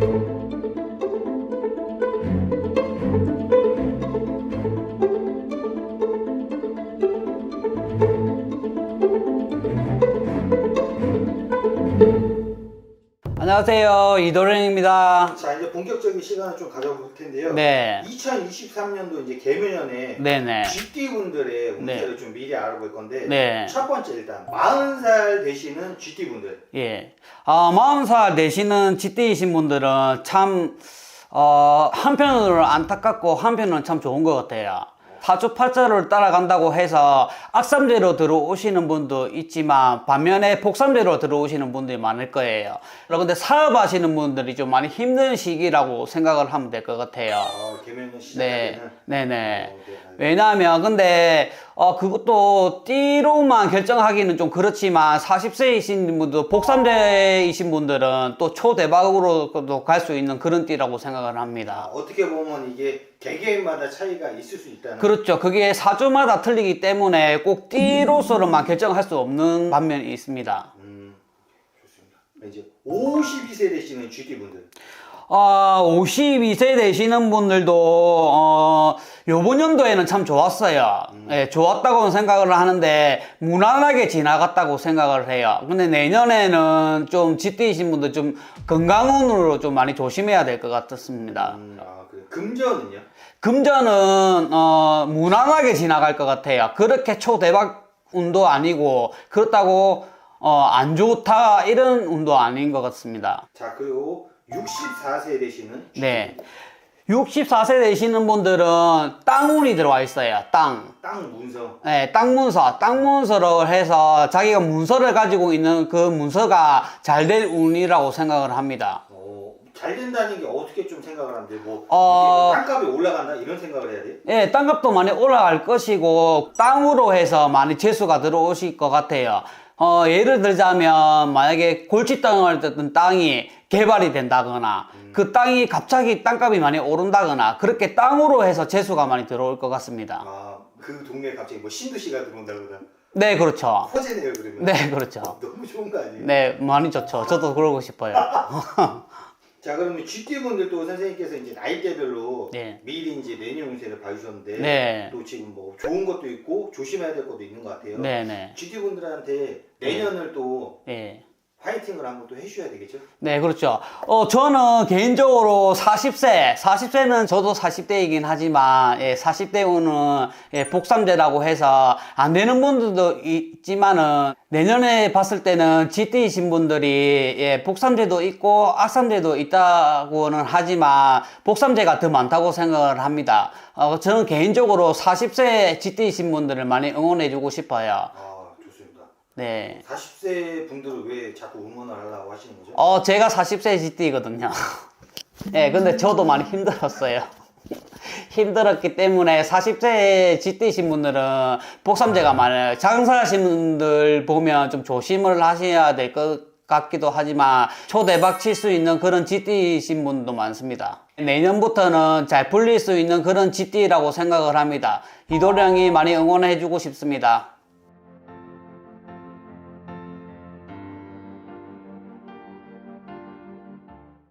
Thank you. 안녕하세요 이도령입니다. 자 이제 본격적인 시간을 좀 가져볼 텐데요. 네. 2023년도 이제 개묘년에 네네. GT 분들의 운세를 좀 미리 알아볼 건데 네. 첫 번째 일단 40살 되시는 GT 분들 예. 아, 40살 되시는 GT이신 분들은 참, 어, 한편으로는 안타깝고 한편으로는 참 좋은 것 같아요. 사주팔자를 따라간다고 해서 악삼재로 들어오시는 분도 있지만 반면에 복삼재로 들어오시는 분들이 많을 거예요. 그런데 사업하시는 분들이 좀 많이 힘든 시기라고 생각을 하면 될 것 같아요. 어, 개묘년 네, 네네. 어, 네, 왜냐하면 근데 어 그것도 띠로만 결정하기는 좀 그렇지만 40세이신 분들 복삼재이신 분들은 또 초대박으로도 갈 수 있는 그런 띠라고 생각을 아, 합니다. 어떻게 보면 이게 개개인마다 차이가 있을 수 있다는 그렇죠. 그게 사주마다 틀리기 때문에 꼭 띠로서로만 결정할 수 없는 반면이 있습니다. 음, 좋습니다. 이제 52세 되시는 GT 분들 어, 52세 되시는 분들도, 어, 요번 연도에는 참 좋았어요. 예, 좋았다고 생각을 하는데, 무난하게 지나갔다고 생각을 해요. 근데 내년에는 좀 짙으신 분들 좀 건강운으로 좀 많이 조심해야 될 것 같습니다. 음, 아, 그래. 금전은요? 금전은, 어, 무난하게 지나갈 것 같아요. 그렇게 초대박 운도 아니고, 그렇다고, 어, 안 좋다, 이런 운도 아닌 것 같습니다. 자 그리고 64세 되시는 네. 분들. 64세 되시는 분들은 땅운이 들어와 있어요. 땅. 땅 문서 네, 땅 문서. 땅 문서를 해서 자기가 문서를 가지고 있는 그 문서가 잘 될 운이라고 생각을 합니다. 어, 잘 된다는 게 어떻게 좀 생각을 하는데 뭐 어. 이게 땅값이 올라간다 이런 생각을 해야 돼요? 예, 땅값도 많이 올라갈 것이고 땅으로 해서 많이 재수가 들어오실 것 같아요. 어, 예를 들자면 만약에 골치 땅을 듣던 땅이 개발이 된다거나 그 땅이 갑자기 땅값이 많이 오른다거나 그렇게 땅으로 해서 재수가 많이 들어올 것 같습니다. 아 그 동네에 갑자기 뭐 신도시가 들어온다거나 네, 그렇죠. 허재네요 그러면 네, 그렇죠. 너무 좋은 거 아니에요? 네, 많이 좋죠. 저도 그러고 싶어요. 자 그러면 GT 분들도 선생님께서 이제 나이대별로 네. 미리 이제 내년 운세를 봐주셨는데 네. 또 지금 뭐 좋은 것도 있고 조심해야 될 것도 있는 것 같아요. 네 네. GT 분들한테 내년을 또 예. 화이팅을 한번 또 해주셔야 되겠죠? 네, 그렇죠. 어, 저는 개인적으로 40세, 40세는 저도 40대이긴 하지만, 예, 40대우는, 예, 복삼제라고 해서 안 되는 분들도 있지만은, 내년에 봤을 때는 GT이신 분들이, 예, 복삼제도 있고, 악삼제도 있다고는 하지만, 복삼제가 더 많다고 생각을 합니다. 어, 저는 개인적으로 40세 GT이신 분들을 많이 응원해주고 싶어요. 아 좋습니다. 네. 40세 분들을 왜 자꾸 응원을 하려고 하시는 거죠? 어, 제가 40세 GT거든요. 예, 근데 저도 많이 힘들었어요. 힘들었기 때문에 40세 GT신 분들은 복삼제가 많아요. 장사하시는 분들 보면 좀 조심을 하셔야 될 것 같기도 하지만 초대박 칠 수 있는 그런 GT신 분도 많습니다. 내년부터는 잘 풀릴 수 있는 그런 GT라고 생각을 합니다. 이도령이 많이 응원해주고 싶습니다.